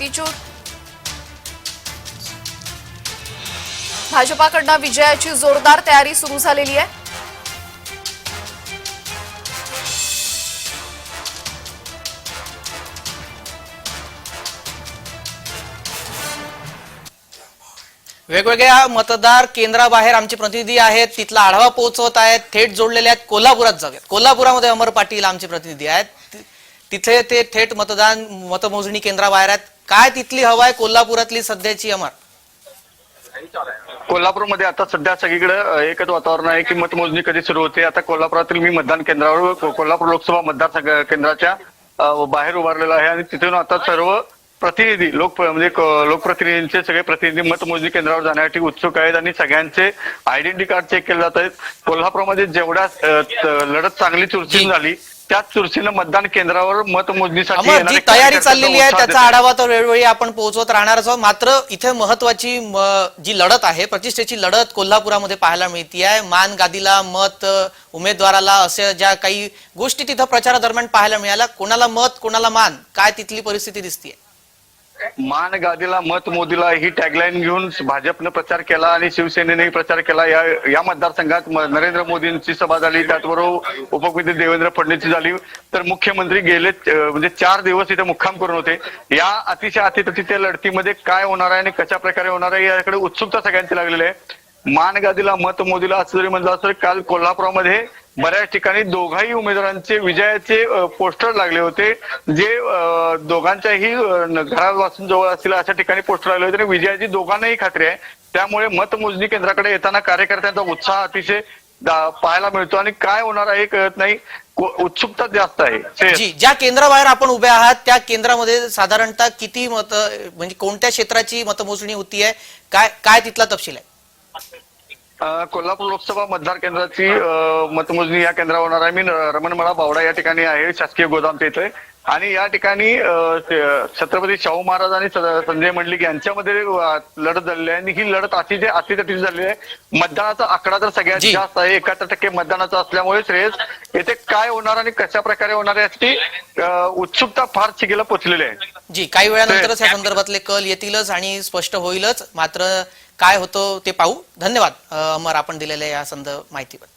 तिचूर. भाजपाकडनं विजयाची जोरदार तयारी सुरू झालेली आहे. वेगवेगळ्या मतदार केंद्राबाहेर आमचे प्रतिनिधी आहेत तिथला आढावा पोहोचवत आहेत थेट जोडलेले आहेत कोल्हापुरात जाऊयात. कोल्हापुरामध्ये अमर पाटील आमचे प्रतिनिधी आहेत. तिथे ते थेट मतदान मतमोजणी केंद्राबाहेर आहेत. काय तिथली हवा आहे कोल्हापुरातली सध्याची अमर? कोल्हापूरमध्ये आता सध्या सगळीकडे एकच वातावरण आहे की मतमोजणी कधी सुरू होते. आता कोल्हापुरातील मी मतदान केंद्रावर कोल्हापूर लोकसभा मतदार केंद्राच्या बाहेर उभारलेलो आहे आणि तिथून आता सर्व प्रतिनिधी लोक म्हणजे लोकप्रतिनिधींचे सगळे प्रतिनिधी मतमोजणी केंद्रावर जाण्यासाठी उत्सुक आहेत आणि सगळ्यांचे आयडेंटिटी कार्ड चेक केले जात आहेत. कोल्हापूरमध्ये जेवढ्या लढत चांगली चुरशीन जी. झाली त्याच चुरशीनं मतदान केंद्रावर मतमोजणीसाठी येणारे तयारी चाललेली आहे उत्साह त्याचा. आढावा तर वेळोवेळी आपण पोहोचवत राहणारच आहोत. मात्र इथे महत्वाची म- जी लढत आहे प्रतिष्ठेची लढत कोल्हापुरामध्ये पाहायला मिळते आहे मान गादीला मत अ, उमेदवाराला अशा ज्या काही गोष्टी तिथं प्रचारादरम्यान पाहायला मिळाल्या कोणाला मत कोणाला मान काय तिथली परिस्थिती दिसतीये? मान गादीला मत मोदीला ही टॅगलाईन घेऊन भाजपनं प्रचार केला आणि शिवसेनेनेही प्रचार केला. या या मतदारसंघात नरेंद्र मोदींची सभा झाली त्याचबरोबर उपमुख्यमंत्री देवेंद्र फडणवीसची झाली. तर मुख्यमंत्री गेले म्हणजे चार दिवस इथे मुक्काम करून होते. या अतिशय अतिथीच्या लढतीमध्ये काय होणार आहे आणि कशा प्रकारे होणार आहे याकडे उत्सुकता सगळ्यांची लागलेली आहे. मान गादीला मत मोदीला असं जरी म्हणलं असं काल कोल्हापुरामध्ये बऱ्याच ठिकाणी दोघाही उमेदवारांचे विजयाचे पोस्टर लागले होते. जे दोघांच्याही अ, घरापासून जवळ असतील अशा ठिकाणी पोस्टर लागले होते. आणि विजयाची दोघांनाही खात्री आहे. त्यामुळे मतमोजणी केंद्राकडे येताना कार्यकर्त्यांचा उत्साह अतिशय पाहायला मिळतो. आणि काय होणार आहे कळत नाही. उत्सुकता जास्त आहे. जी ज्या केंद्राबाहेर आपण उभे आहात त्या केंद्रामध्ये साधारणतः किती मत म्हणजे कोणत्या क्षेत्राची मतमोजणी होती आहे काय काय तिथला तपशील आहे? कोल्हापूर लोकसभा मतदार केंद्राची मतमोजणी या केंद्रावर होणार आहे. मी रमणमळा बावडा या ठिकाणी आहे शासकीय गोदामच्या इथे आणि या ठिकाणी छत्रपती शाहू महाराज आणि संजय मंडलिक यांच्यामध्ये लढत झालेली आहे. आणि ही लढत अतिशय अतिशय झालेली आहे. मतदानाचा आकडा तर सगळ्यात. जास्त आहे एकाहत्तर टक्के मतदानाचा असल्यामुळे श्रेयस येथे काय होणार आणि कशा प्रकारे होणार आहे याची उत्सुकता फार शिगेला पोचलेली आहे. जी काही वेळानंतरच या संदर्भातले कल येतीलच आणि स्पष्ट होईलच. मात्र काय होतं ते पाहू. धन्यवाद अमर आपण दिलेल्या या संदर्भ माहितीबद्दल.